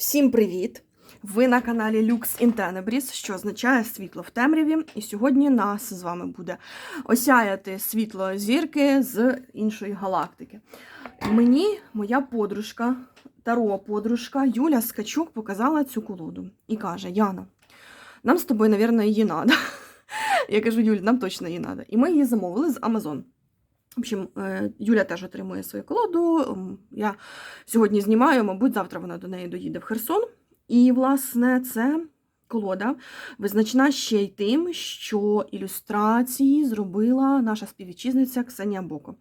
Всім привіт! Ви на каналі Lux in Tenebris, що означає світло в темряві. І сьогодні нас з вами буде осяяти світло зірки з іншої галактики. Мені моя подружка, таро подружка Юля Скачук показала цю колоду і каже: Яна, нам з тобою, мабуть, її треба. Я кажу, Юль, нам точно її треба. І ми її замовили з Amazon. В общем, е, Юля теж отримує свою колоду. Я сьогодні знімаю, мабуть, завтра вона до неї доїде в Херсон. І, власне, це колода визначна ще й тим, що ілюстрації зробила наша співвітчизниця Ксенія Боко.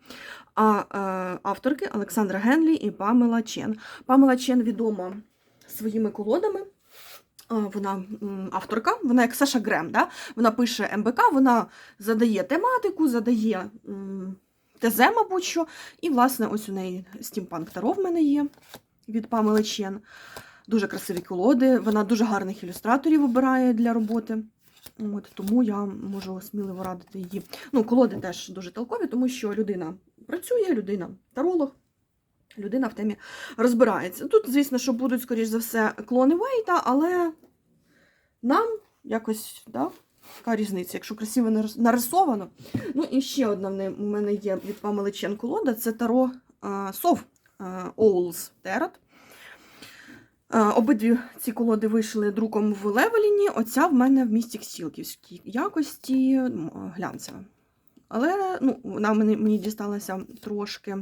А е, авторки Олександра Генлі і Памела Чен. Памела Чен відома своїми колодами. Вона авторка, вона як Саша Грем, да? вона пише МБК, вона задає тематику, задає ТЗ, мабуть, що. І, власне, ось у неї стімпанк Таро в мене є від Памели Чен. Дуже красиві колоди. Вона дуже гарних ілюстраторів обирає для роботи. От, тому я можу сміливо радити її. Ну, колоди теж дуже толкові, тому що людина працює, людина таролог, людина в темі розбирається. Тут, звісно, що будуть, скоріш за все, клони Вейта, але нам якось, да, така різниця, якщо красиво нарисовано. Ну і ще одна в мене є від Памели Чен колода, це Таро а, Сов Owls Е, Обидві ці колоди вийшли друком в Левеліні. Оця в мене в місті Ксілківській якості глянцева. Але ну, вона мені, дісталася трошки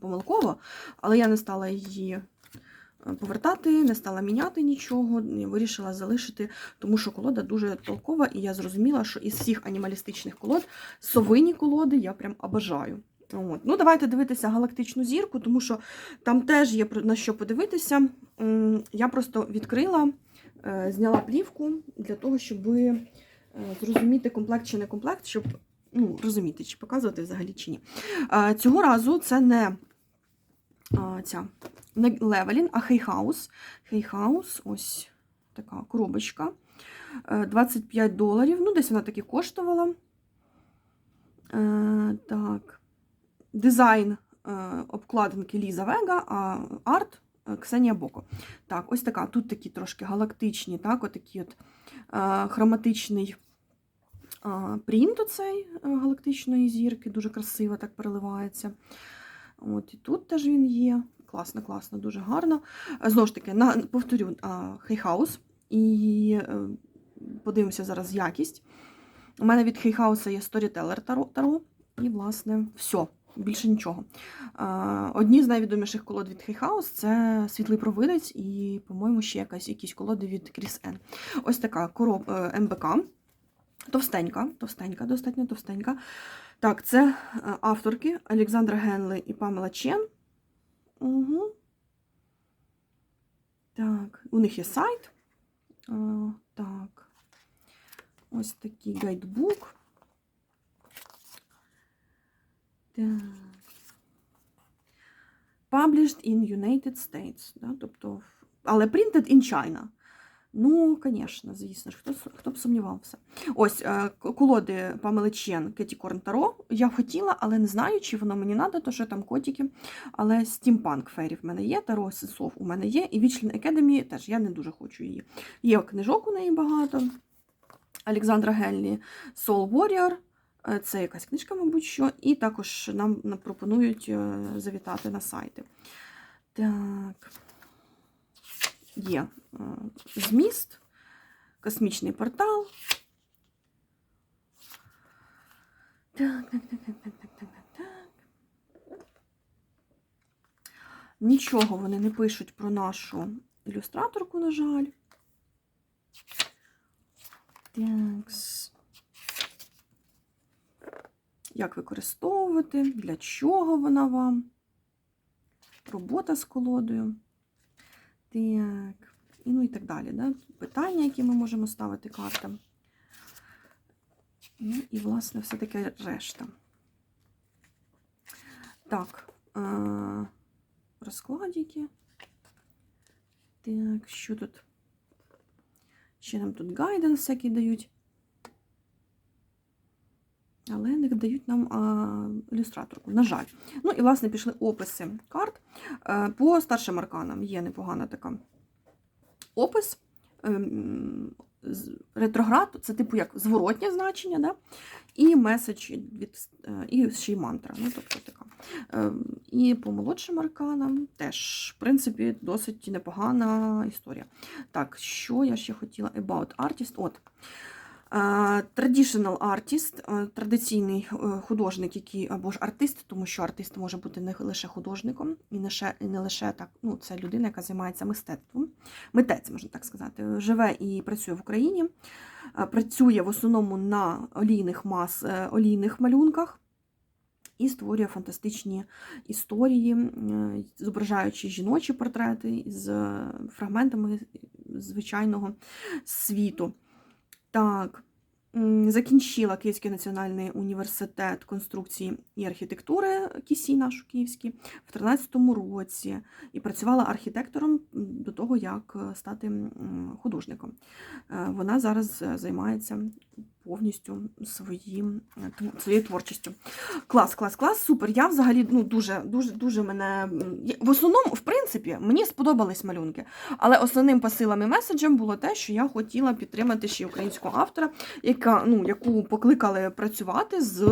помилково, але я не стала її повертати, не стала міняти нічого. Вирішила залишити, тому що колода дуже толкова, і я зрозуміла, що із всіх анімалістичних колод совині колоди я прям обожаю. От. Ну, давайте дивитися галактичну зірку, тому що там теж є на що подивитися. Я просто відкрила, е, зняла плівку для того, щоб е, зрозуміти комплект чи не комплект, щоб ну, розуміти, чи показувати взагалі чи ні. Е, Цього разу це не а, ця Левелін, а Хейхаус. Хейхаус, ось така коробочка. Е, 25 доларів. Ну, десь вона таки коштувала. Е, Так. Дизайн е, обкладинки Ліза Вега, а арт е, Ксенія Боко. Так, ось така. Тут такі трошки галактичні, так, отакі от е, хроматичний е, принт оцей е, галактичної зірки, дуже красиво так переливається. От, і тут теж він є. Класно, класно, дуже гарно. Е, Знову ж таки, на, повторю, Хейхаус. І е, подивимося зараз якість. У мене від Хейхауса є Storyteller Таро, і, власне, все. Більше нічого. Одні з найвідоміших колод від Хейхаус це Світлий провидець і, по-моєму, ще якась, якісь колоди від Кріс Н. Ось така короб е, МБК. Товстенька, товстенька, достатньо товстенька. Так, це е, авторки Олександра Генли і Памела Чен. Угу. Так, у них є сайт. А, так. Ось такий гайдбук. Так. Published in United States. Да? Тобто, але printed in China. Ну, звісно, звісно ж, хто, хто б сумнівався. Ось е, колоди Памели Чен, Кеті Корн Таро. Я хотіла, але не знаю, чи воно мені треба, то що там котики. Але Steampunk Фері в мене є, Таро Сесов у мене є, і Witchling Academy теж я не дуже хочу її. Є книжок у неї багато. Олександра Гельні Soul Warrior. Це якась книжка, мабуть, що. І також нам нам пропонують е, завітати на сайти. Так є е, зміст, космічний портал. Так, так, так, так, так, так, так, так. Нічого вони не пишуть про нашу ілюстраторку, на жаль. Такс. Як використовувати, для чого вона вам? Робота з колодою. Так. Ну і так далі. Да? Питання, які ми можемо ставити картам. Ну і, власне, все таке решта. Так. Е- розкладики. Так, що тут? Ще нам тут гайденс всякий дають. Але не дають нам а, ілюстраторку, на жаль. Ну і, власне, пішли описи карт. Е, По старшим арканам є непогана така опис. ем, Ретроград це типу як зворотнє значення, да? і меседж від е, і ще й мантра. Ну, тобто така. Ем, І по молодшим арканам теж, в принципі, досить непогана історія. Так, що я ще хотіла? About artist. От. Traditional artist, е, традиційний е, художник, який або ж артист, тому що артист може бути не лише художником, і не, і не лише так, ну, це людина, яка займається мистецтвом, митець, можна так сказати, живе і працює в Україні, е, працює в основному на олійних мас, олійних малюнках. І створює фантастичні історії, зображаючи жіночі портрети з фрагментами звичайного світу. Так, закінчила Київський національний університет конструкції і архітектури КІСІ наш київський в 13-му році і працювала архітектором до того, як е, стати художником. Е, Вона зараз е, займається повністю своїм, е, своєю творчістю. Клас, клас, клас, супер. Я взагалі ну, дуже, дуже, дуже мене. В основному, в принципі, мені сподобались малюнки. Але основним посилом і меседжем було те, що я хотіла підтримати ще українського автора, яка, ну, яку покликали працювати з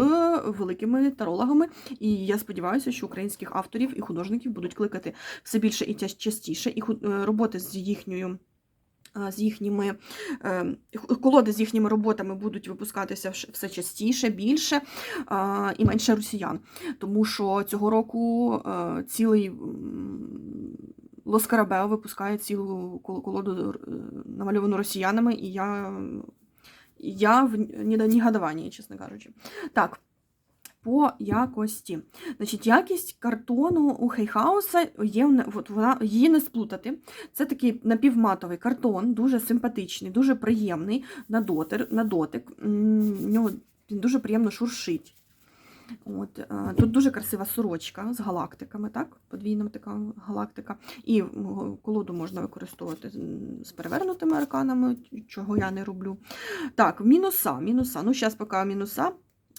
великими тарологами. І я сподіваюся, що українських авторів і художників будуть кликати все більше і частіше, і е, роботи з їхньою. З їхніми е, колоди з їхніми роботами будуть випускатися все частіше, більше і менше росіян. Тому що цього року е, цілий м, Лос Карабео випускає цілу колоду е, намальовану росіянами, і я, я в ні- негодуванні, чесно кажучи. Так. По якості. Значить, якість картону у Хейхауса є от вона її не сплутати. Це такий напівматовий картон, дуже симпатичний, дуже приємний на дотир, на дотик. Він дуже приємно шуршить. От, е, тут дуже красива сорочка з галактиками, так? Подвійна така галактика. І колоду можна використовувати з перевернутими арканами, чого я не роблю. Так, мінуса. мінуса. Ну, зараз поки мінуса.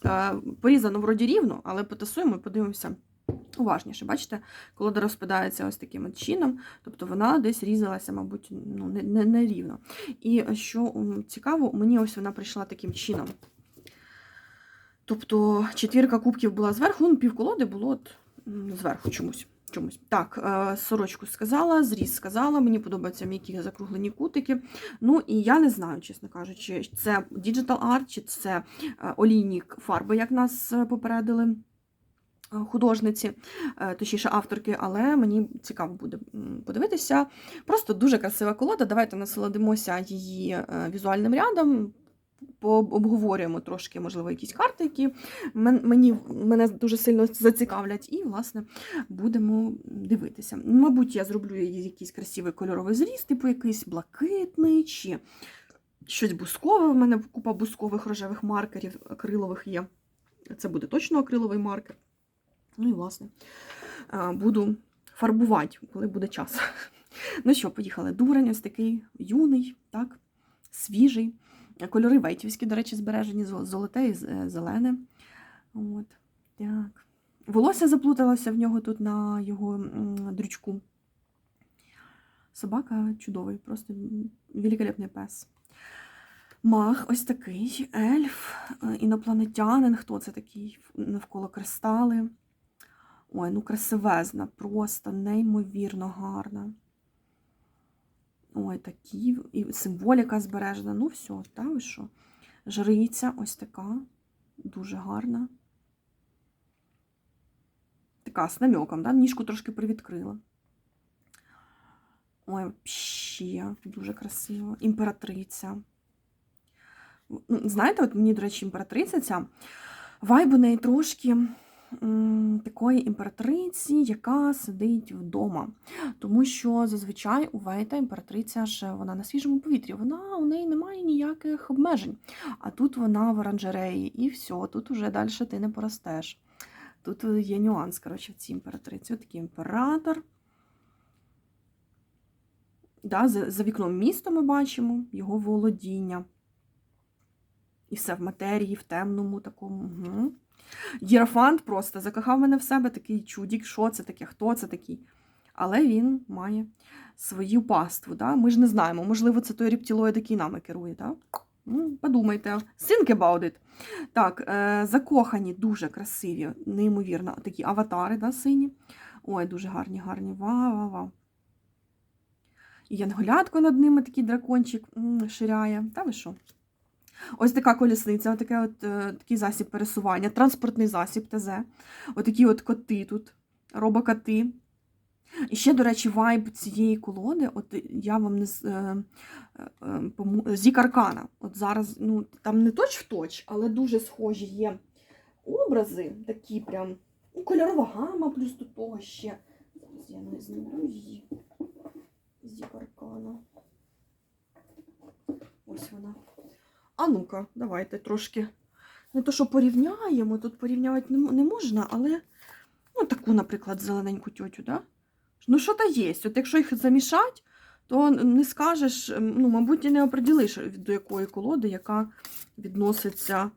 Е, Порізано вроді рівно, але потасуємо і подивимося уважніше. Бачите, колода розпадається ось таким от чином, тобто вона десь різалася, мабуть, ну, не, не, не рівно. І що цікаво, мені ось вона прийшла таким чином. Тобто четвірка кубків була зверху, ну, півколоди було от, зверху чомусь. Чомусь. Так, е, сорочку сказала, зріз сказала, мені подобаються м'які закруглені кутики. Ну і я не знаю, чесно кажучи, це діджитал арт, чи це е, олійні фарби, як нас е, попередили художниці, точніше авторки, але мені цікаво буде подивитися. Просто дуже красива колода. Давайте насолодимося її візуальним рядом. Пообговорюємо трошки, можливо, якісь карти, які мені, мене дуже сильно зацікавлять, і, власне, будемо дивитися. Мабуть, я зроблю якийсь красивий кольоровий зріз, типу якийсь блакитний, чи щось бускове. У мене купа бускових рожевих маркерів акрилових є. Це буде точно акриловий маркер. Ну і, власне, е, буду фарбувати, коли буде час. Ну що, поїхали. Дурень ось такий юний, так, свіжий. Кольори вейтівські, до речі, збережені, золоте і е, зелене. От, так. Волосся заплуталося в нього тут на його дрючку. Собака чудовий, просто великолепний пес. Маг ось такий, ельф, е, інопланетянин. Хто це такий? Навколо кристали. Ой, ну красивезна, просто неймовірно гарна. Ой, такі, і символіка збережена. Ну, все, та ви що? Жриця ось така, дуже гарна. Така з намеком, да? ніжку трошки привідкрила. Ой, ще дуже красиво. Імператриця. Знаєте, от мені, до речі, імператриця ця вайб у неї трошки такої імператриці, яка сидить вдома. Тому що зазвичай у Вейта імператриця ж вона на свіжому повітрі, вона у неї немає ніяких обмежень. А тут вона в оранжереї, і все, тут уже далі ти не поростеш. Тут є нюанс, коротше, в цій імператриці. От такий імператор. Да, за, за вікном міста ми бачимо його володіння. І все в матерії, в темному такому. Угу. Єрофант просто закохав мене в себе такий чудік. Що це таке? Хто це такий? але він має свою паству. Да? Ми ж не знаємо, можливо, це той рептилоїд, який нами керує. Да? Ну, подумайте, think about it. Так, е, закохані, дуже красиві, неймовірно, такі аватари, да, сині. Ой, дуже гарні, гарні. Вау-вау-вау. І янголятко над ними такий дракончик ширяє. Та ви що? Ось така колісниця, отаке от, е, такий засіб пересування, транспортний засіб ТЗ. Отакі от коти тут, робокоти. І ще, до речі, вайб цієї колоди, от я вам не з- е, е, е, пому- Зік Аркана. От зараз, ну, там не точ в точ, але дуже схожі є образи, такі прям ну, кольорова гама, плюс до того ще. Зараз я не знайду її. Зік Аркана. Ось вона. А ну-ка, давайте трошки. Не то, що порівняємо, тут порівняти не, можна, але ну, таку, наприклад, зелененьку тьотю, да? Ну, що то є. От якщо їх замішати, то не скажеш, ну, мабуть, і не оприділиш, до якої колоди, яка відноситься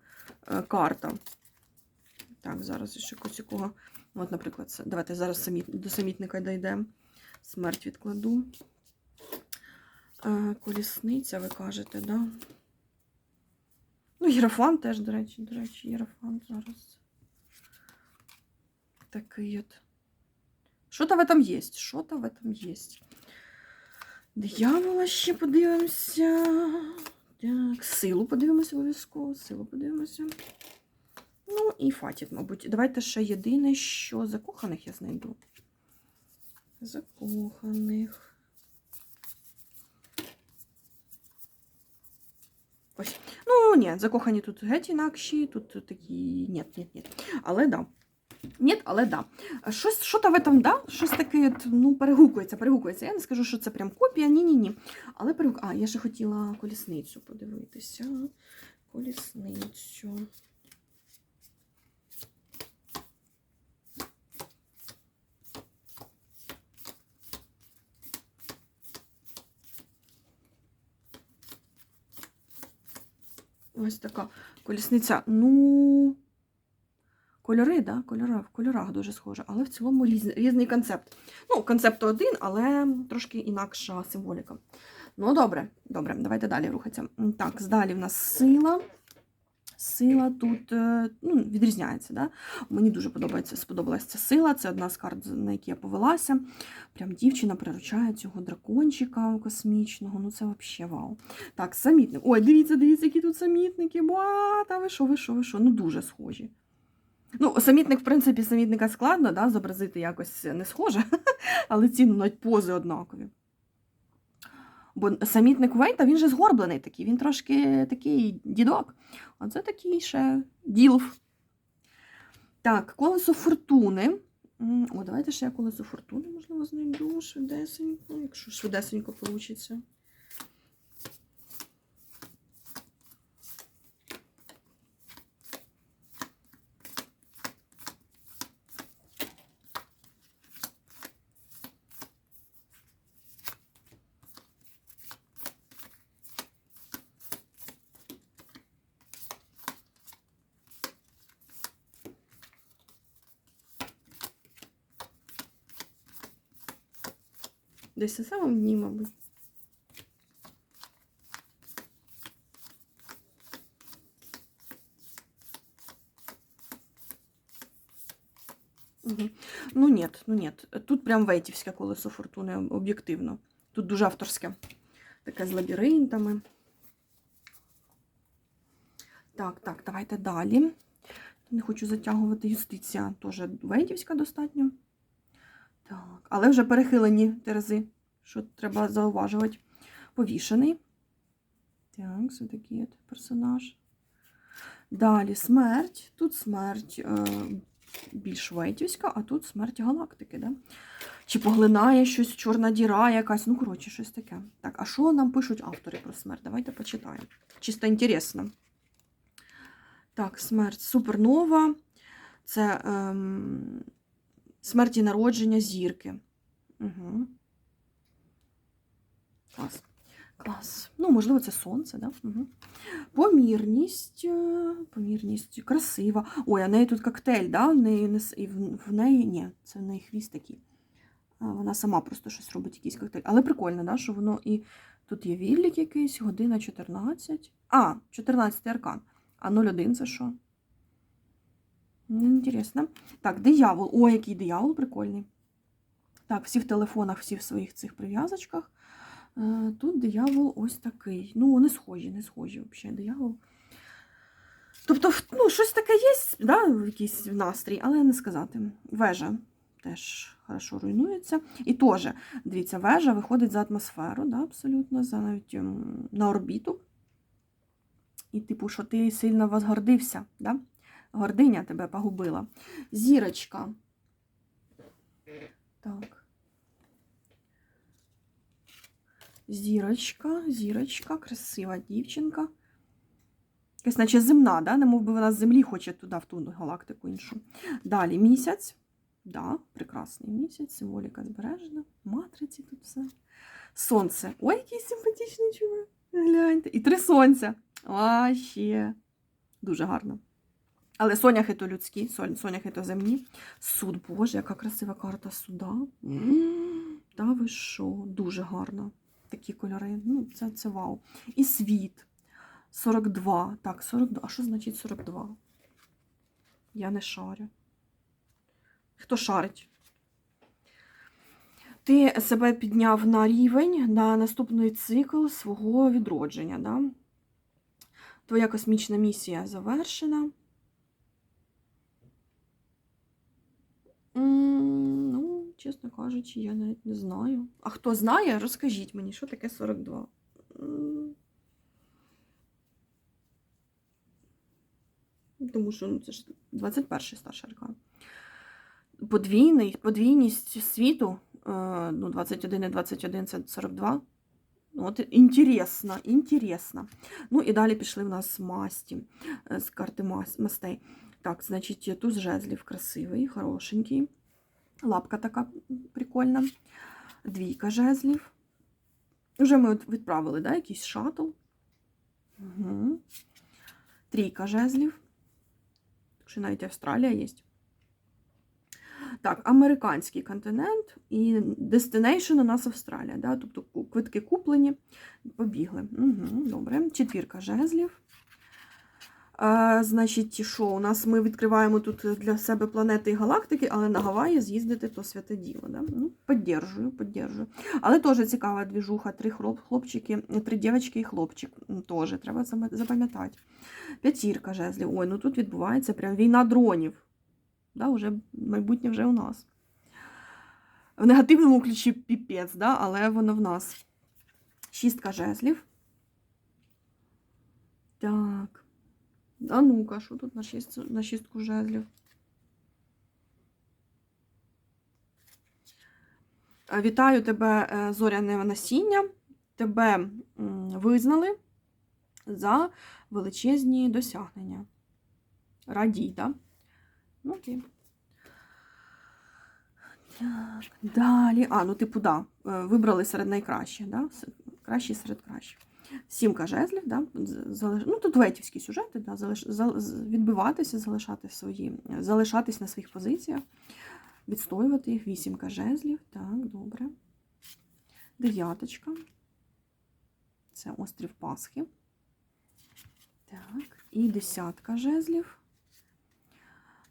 е, карта. Так, зараз ще якого. От, наприклад. Давайте зараз до самітника дійдемо. Смерть відкладу. Е, колісниця, ви кажете, да? Ну, Єрофан теж, до речі, до речі, Єрофан зараз. Такий от. Що-то в этом є, що-то в этом є. Диявола ще подивимося. Так, силу подивимося обов'язково, силу подивимося. Ну і фатіт, мабуть. Давайте ще єдине, що закоханих я знайду. Закоханих. Ось. Ну, ні, закохані тут геть інакші, тут такі. Ні, ні, ні. Але да. Ні, але да. Щось, що в этом, да? Щось таке, ну, перегукується, перегукується. Я не скажу, що це прям копія, ні-ні-ні. Але перегукується. А, я ще хотіла колісницю подивитися. Колісницю. Ось така колісниця. Ну, кольори, да? Кольори, в кольорах дуже схоже, але в цілому різний, різний концепт. Ну, концепт один, але трошки інакша символіка. Ну, добре, добре, давайте далі рухатися. Так, далі в нас сила. Сила тут е, ну, відрізняється. Да? Мені дуже подобається, сподобалася ця сила. Це одна з карт, на які я повелася. Прям дівчина приручає цього дракончика космічного. Ну це взагалі вау. Так, самітник. Ой, дивіться, дивіться, які тут самітники. Ба, та ви що, ви що, ви що? Ну дуже схожі. Ну, самітник, в принципі, самітника складно, да, зобразити якось не схоже, але ці навіть пози однакові. Бо самітник Вейта, він же згорблений такий, він трошки такий дідок. А це такий ще ділф. Так, колесо фортуни. О, давайте ще я колесо фортуни, можливо, знайду швидесенько, якщо швидесенько вийде. Десь на самому дні, мабуть. Ну нет, ну нет. Тут прям вейтівське колесо фортуни об'єктивно. Тут дуже авторське. Таке з лабіринтами. Так, так, давайте далі. Не хочу затягувати юстиція. Теж вейтівська достатньо. Так, але вже перехилені терези, що треба зауважувати. Повішений. Так, це такий от персонаж. Далі смерть. Тут смерть е, більш вейтівська, а тут смерть галактики. Да? Чи поглинає щось, чорна діра якась. Ну, коротше, щось таке. Так, а що нам пишуть автори про смерть? Давайте почитаємо. Чисто інтересно. Так, смерть супернова. Це ем, смерть і народження зірки. Угу. Клас. Клас. Ну, можливо, це сонце, да? Угу. Помірність. е, Помірність красива. Ой, а в неї тут коктейль, да? В неї, в, неї. Ні, це в неї хвіст такий. Вона сама просто щось робить, якийсь коктейль. Але прикольно, да, що воно і тут є відлік якийсь, година 14. А, 14 аркан. А 01 це що? Інтересно. Так, диявол. О, який диявол прикольний. Так, всі в телефонах, всі в своїх цих прив'язочках. Е, Тут диявол ось такий. Ну, не схожі, не схожі взагалі диявол. Тобто, ну, щось таке є, да, якийсь настрій, але не сказати. Вежа теж хорошо руйнується. І теж, дивіться, вежа виходить за атмосферу, да, абсолютно, за навіть ем, на орбіту. І, типу, що ти сильно возгордився, да? Гординя тебе погубила. Зірочка. Так. Зірочка, зірочка, красива дівчинка. Якась наче земна, да? немов би вона з землі хоче туди, в ту галактику іншу. Далі місяць. Да, прекрасний місяць, символіка збережена. Матриці тут все. Сонце. Ой, який симпатичний чувак. Гляньте. І три сонця. А, ще. Дуже гарно. Але соняхи то людські, соняхи то земні. Суд, Боже, яка красива карта суда. Та ви що, дуже гарно. Такі кольори. Ну, це, це вау. І світ. 42. Так, 42. А що значить 42? Я не шарю. Хто шарить? Ти себе підняв на рівень на наступний цикл свого відродження. Да? Твоя космічна місія завершена. Ну, чесно кажучи, я навіть не знаю. А хто знає, розкажіть мені, що таке 42. Тому що ну, це ж 21 старший аркан. Подвійний, подвійність світу, е, ну, 21 і 21 це 42. Ну, От інтересно, інтересно. Ну і далі пішли в нас масті е, з карти мастей. Так, значить, туз жезлів красивий, хорошенький. Лапка така прикольна. Двійка жезлів. Вже ми відправили, да, якийсь шатл. Угу. Трійка жезлів. Що навіть Австралія є. Так, американський континент і destination у нас Австралія. Да? Тобто квитки куплені, побігли. Угу, добре. Четвірка жезлів. А, значить, що у нас ми відкриваємо тут для себе планети і галактики, але на Гаваї з'їздити то святе діло. Да? Ну, поддержую, поддержую. Але теж цікава двіжуха. Три хлоп, хлопчики, три дівчатки і хлопчик. Теж треба запам'ятати. П'ятірка жезлів. Ой, ну тут відбувається прям війна дронів. Да, уже майбутнє вже у нас. В негативному ключі піпець, да, але воно в нас. Шістка жезлів. Так. А ну-ка, що тут на, шість, на шістку жезлів? Вітаю тебе, е, зоряне насіння. Тебе визнали за величезні досягнення. Радій, так? Ну, окей. Так, далі. А, ну, типу, да. е, Вибрали серед найкращих, да? Кращі серед кращих. Сімка жезлів, да? залиш... ну, тут ветівські сюжети, да? залиш... зал- відбиватися, залишати свої... залишатись на своїх позиціях, відстоювати їх. Вісімка жезлів. Так, добре. Дев'яточка. Це острів Пасхи. Так, і десятка жезлів.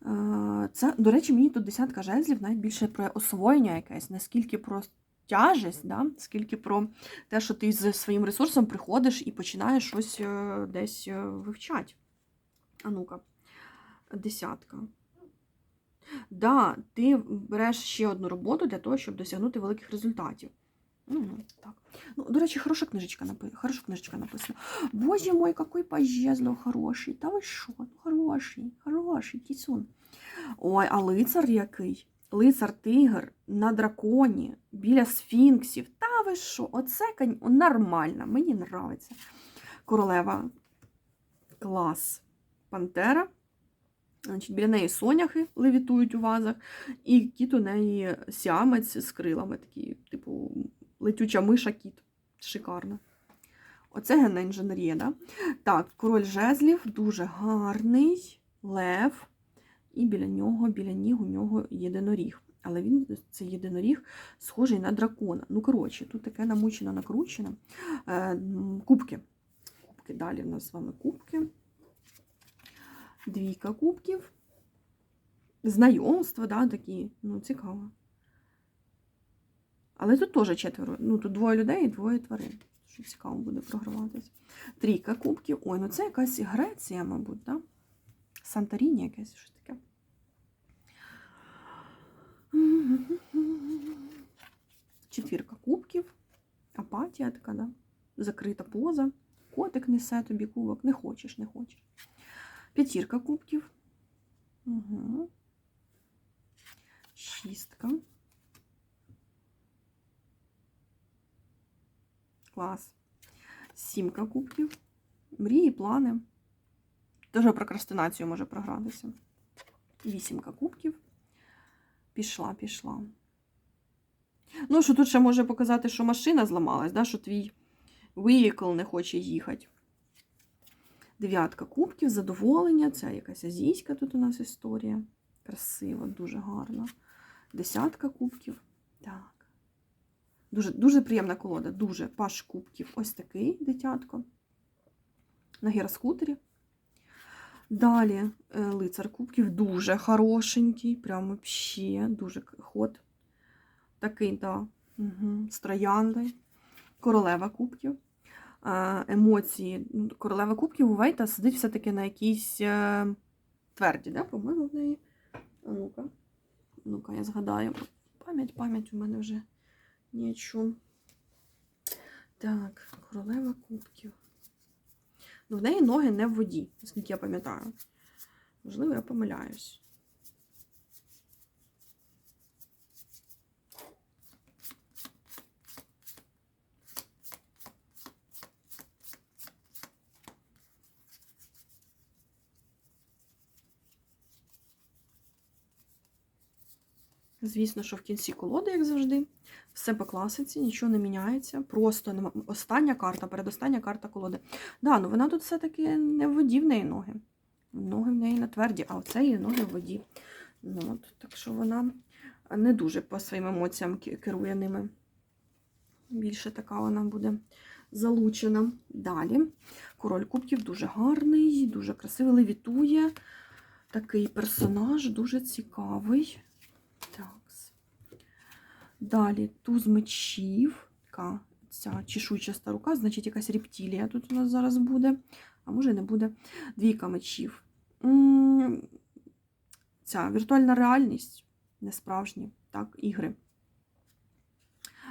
Е, Це, до речі, мені тут десятка жезлів навіть більше про освоєння якесь, наскільки про тяжесть, да? скільки про те, що ти зі своїм ресурсом приходиш і починаєш щось е, десь е, вивчати. А ну-ка, десятка. Да, ти береш ще одну роботу для того, щоб досягнути великих результатів. Ну, так. Ну, до речі, хороша книжечка, хороша книжечка написана. Боже мой, какой по жезлу хороший. Та ви що? Ну, хороший, хороший, кісун. Ой, а лицар який? Лицар тигр на драконі, біля сфінксів. Та ви що? Оце нормально, мені нравиться. Королева. Клас. Пантера. Значить, біля неї соняхи левітують у вазах, і кіт у неї сіамець з крилами, такий, типу, летюча миша кіт. Шикарно. Оце генна інженерія, да? Так, король жезлів дуже гарний, лев, і біля нього, біля ніг у нього єдиноріг. Але він, цей єдиноріг, схожий на дракона. Ну, коротше, тут таке намучено, накручено. Е, кубки. Кубки. Далі в нас з вами кубки. Двійка кубків. Знайомства, да, такі. Ну, цікаво. Але тут теж четверо. Ну, тут двоє людей і двоє тварин. Що цікаво буде програватися. Трійка кубків. Ой, ну це якась Греція, мабуть, да? Санторіні якесь щось таке. Четвірка кубків. Апатія така, да? Закрита поза. Котик несе тобі кубок. Не хочеш, не хочеш. П'ятірка кубків. Угу. Шістка. Клас. Сімка кубків. Мрії, плани. Теж прокрастинацію може програтися. Вісімка кубків. Пішла, пішла. Ну, що тут ще може показати, що машина зламалась, да? що твій vehicle не хоче їхати. Дев'ятка кубків, задоволення. Це якась азійська тут у нас історія. Красиво, дуже гарно. Десятка кубків. Так. Дуже, дуже приємна колода, дуже паш кубків. Ось такий дитятко. На гіроскутері. Далі е, лицар кубків дуже хорошенький, прямо взагалі, дуже ход. Такий, да, угу, з. Королева кубків. Е, Емоції. Ну, Королева кубків у сидить все-таки на якійсь е, тверді, да? по-моєму, в неї. А ну-ка. Ну-ка, я згадаю. Пам'ять, пам'ять у мене вже ні о чому. Так, королева кубків. В неї ноги не в воді, наскільки я пам'ятаю. Можливо, я помиляюсь. Звісно, що в кінці колоди, як завжди, все по класиці, нічого не міняється. Просто остання карта, передостання карта колоди. Да, ну вона тут все-таки не в воді в неї ноги. Ноги в неї на тверді, а оце її ноги в воді. Ну, от, так що вона не дуже по своїм емоціям керує ними. Більше така вона буде залучена. Далі. Король кубків дуже гарний, дуже красивий, левітує. Такий персонаж, дуже цікавий. Далі туз мечів. Така ця чешуйчаста рука, значить якась рептилія тут у нас зараз буде. А може не буде. Двійка мечів. Ця віртуальна реальність, не справжні, так, ігри.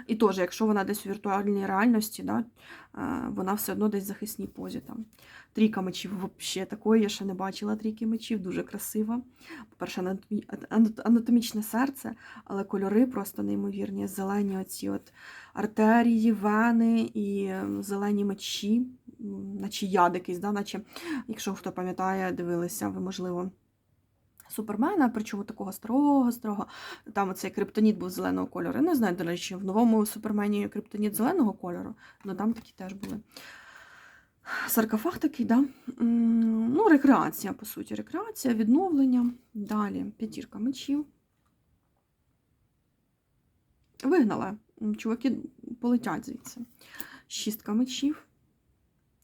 І теж, якщо вона десь у віртуальній реальності, да, е, вона все одно десь в захисній позі. Там. Трійка мечів взагалі такої, я ще не бачила трійки мечів, дуже красива. По-перше, анатомічне серце, але кольори просто неймовірні. Зелені оці от артерії, вени і зелені мечі, наче яд якийсь, да? наче, якщо хто пам'ятає, дивилися, ви, можливо. Супермена, причому такого старого, старого. Там оцей криптоніт був зеленого кольору. Я не знаю, до речі, в новому супермені криптоніт зеленого кольору, але там такі теж були. Саркофаг такий, да? Ну, рекреація, по суті, рекреація, відновлення. Далі п'ятірка мечів. Вигнала. Чуваки полетять звідси. Шістка мечів.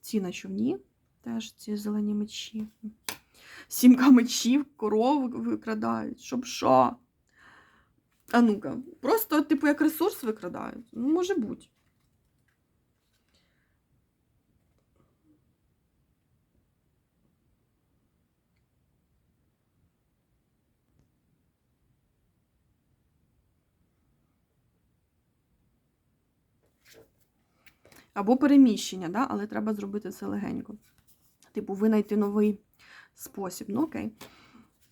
Ці на човні. Теж ці зелені мечі. Сімка мечів, коров викрадають. Щоб що? А ну-ка, просто, типу, як ресурс викрадають. Ну, може бути. Або переміщення, да? але треба зробити це легенько. Типу, винайти новий спосіб. Ну, окей.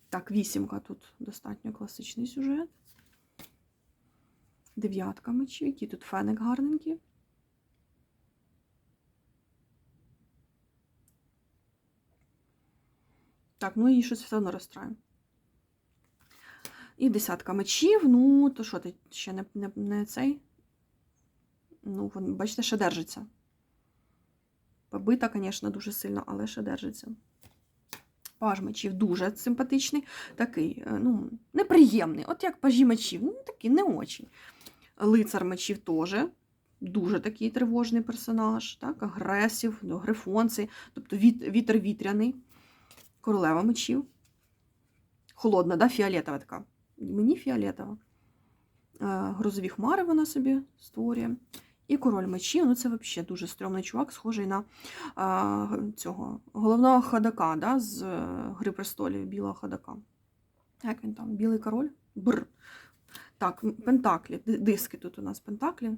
Так, вісімка тут достатньо класичний сюжет. Дев'ятка мечів, який тут феник гарненький. Так, ну її щось все одно розстраю. І десятка мечів. Ну, то що ти ще не, не, не цей? Ну, бачите, ще держиться. Побита, звісно, дуже сильно, але ще держиться. Паж мечів дуже симпатичний, такий, е, ну, неприємний. От як пажі мечів, ну такий не очень. Лицар мечів теж дуже такий тривожний персонаж, так, агресів, ну, грифонці, тобто віт, вітер вітряний, королева мечів. Холодна, да, фіолетова така. Мені фіолетова. Е, Грозові хмари вона собі створює. І король мечів, ну це взагалі дуже стрьомний чувак, схожий на а, цього головного ходака да, з е, Гри престолів, білого ходака. Як він там? Білий король? Бр. Так, пентаклі. Диски тут у нас пентаклі.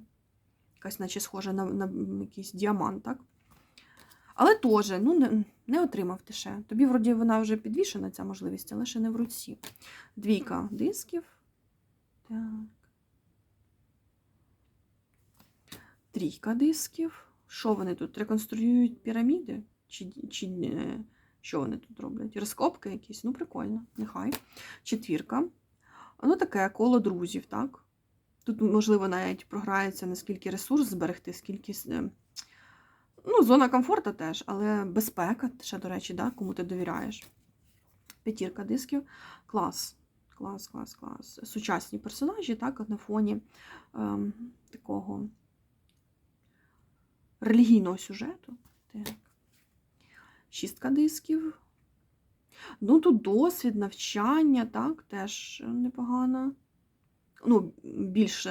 Якась, наче схожа на, на якийсь діамант, так? Але теж, ну, не, не отримав ти ще. Тобі, вроді, вона вже підвішена, ця можливість, але ще не в руці. Двійка дисків. Так. Трійка дисків. Що вони тут? Реконструюють піраміди? Чи, чи що вони тут роблять? Розкопки якісь? Ну, прикольно, нехай. Четвірка. Ну, таке коло друзів, так? Тут, можливо, навіть програється, наскільки ресурс зберегти, скільки. е, Ну, зона комфорту теж, але безпека, ще, до речі, да, кому ти довіряєш. П'ятірка дисків. Клас. Клас, клас, клас. Сучасні персонажі, так, на фоні ем, такого релігійного сюжету. Так. Шістка дисків. Ну, тут досвід, навчання, так, теж непогано. Ну, більш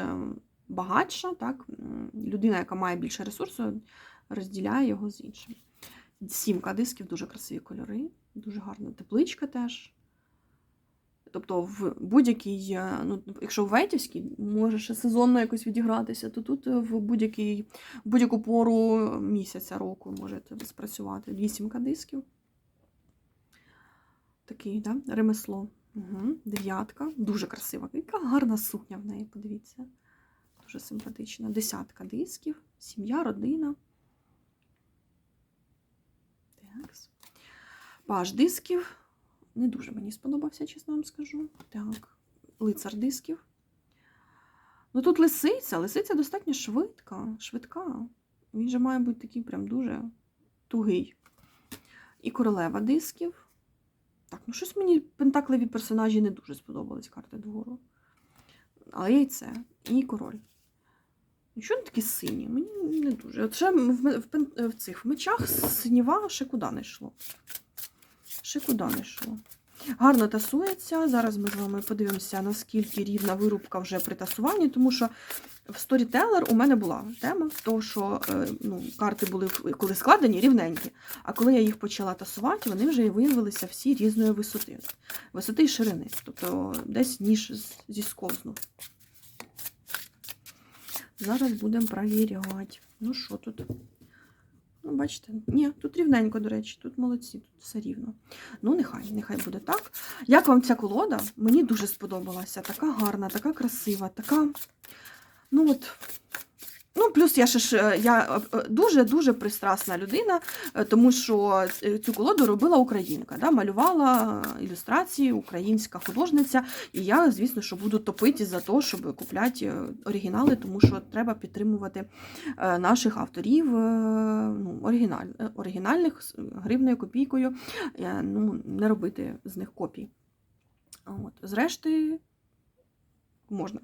багатша, так, людина, яка має більше ресурсу, розділяє його з іншим. Сімка дисків, дуже красиві кольори, дуже гарна тепличка теж. Тобто в будь-якій, е, ну, якщо в Ветівській може ще сезонно якось відігратися, то тут е, в будь-який будь-яку пору місяця року можете спрацювати. Вісімка дисків. Такий, да? ремесло. Угу. Дев'ятка. Дуже красива. Яка гарна сукня в неї, подивіться. Дуже симпатична. Десятка дисків, сім'я, родина. Такс. Паж дисків. Не дуже мені сподобався, чесно вам скажу. Так, лицар дисків. Ну тут лисиця, лисиця достатньо швидка, швидка. Він же має бути такий прям дуже тугий. І королева дисків. Так, ну щось мені пентакливі персонажі не дуже сподобались карти двору. Але і це, і король. Вони такі сині? Мені не дуже. От ще в, ме- в, в цих в мечах синіва ще куди не йшло. Йшло. Гарно тасується. Зараз ми з вами подивимося, наскільки рівна вирубка вже при тасуванні, тому що в Storyteller у мене була тема, того, що е, ну, карти були коли складені рівненькі. А коли я їх почала тасувати, вони вже виявилися всі різної висоти. Висоти і ширини. Тобто десь ніж зісковзнув. Зараз будемо перевіряти. Ну що тут? Ну, бачите, ні, тут рівненько, до речі, тут молодці, тут все рівно. Ну, нехай, нехай буде так. Як вам ця колода? Мені дуже сподобалася. Така гарна, така красива, така. Ну от. Плюс я ще ж е, я дуже-дуже пристрасна людина, е, тому що е, цю колоду робила українка, да? малювала ілюстрації, українська художниця. І я, звісно, що буду топити за те, щоб купляти оригінали, тому що треба підтримувати наших авторів ну, оригіналь, оригінальних з гривною копійкою, ну, не робити з них копій. От. Зрешти, можна.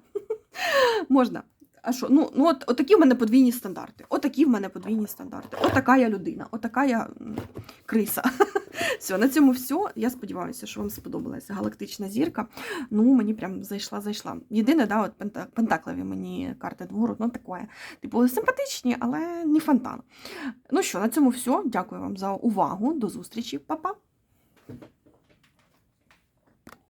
можна. А що? Ну, ну от, отакі в мене подвійні стандарти. Отакі в мене подвійні стандарти. Отака я людина, отака я криса. все, на цьому все. Я сподіваюся, що вам сподобалася галактична зірка. Ну, мені прям зайшла, зайшла. Єдине, да, от пента- пентаклові мені карти двору, ну таке. Типу, симпатичні, але не фонтан. Ну що, на цьому все. Дякую вам за увагу. До зустрічі, Па-па!